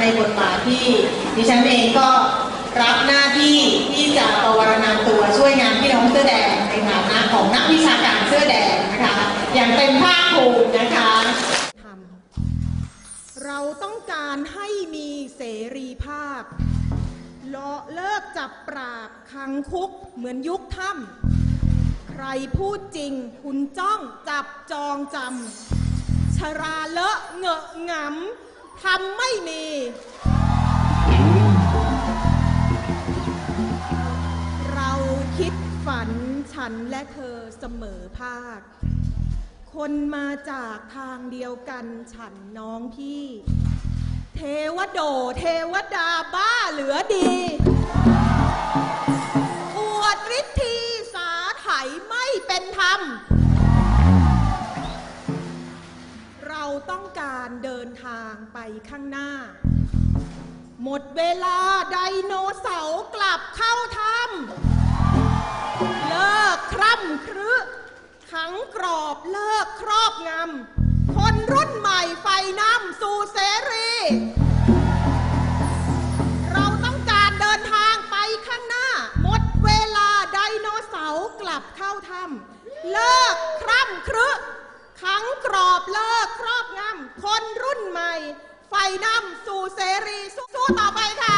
ในบทบาทที่ดิฉันเองก็รับหน้าที่ที่จะประวรณาตัวช่วยงานพี่น้องเสื้อแดงในฐานะของนักวิชาการเสื้อแดงนะคะ อย่างเต็มภาคภูมินะคะเราต้องการให้มีเสรีภาพเลาะเลิกจับปราบขังคุกเหมือนยุคถ้ำใครพูดจริง คุณจ้องจับจองจำชราเลอะเหงอะงำ ทำไม่มี เราคิดฝันฉันและเธอเสมอภาค คนมาจากทางเดียวกันฉันน้องพี่ เทวโด เทวดาบ้าเหลือดี ต้องการเดินทางไปข้างหน้า หมดเวลาไดโนเสาร์กลับเข้าถ้ำเลิกคร่ำครึขังกรอบเลิกครอบงำคนรุ่นใหม่ไฟ คนรุ่นใหม่ ไฟนำสู่เสรีสู้ต่อไปค่ะ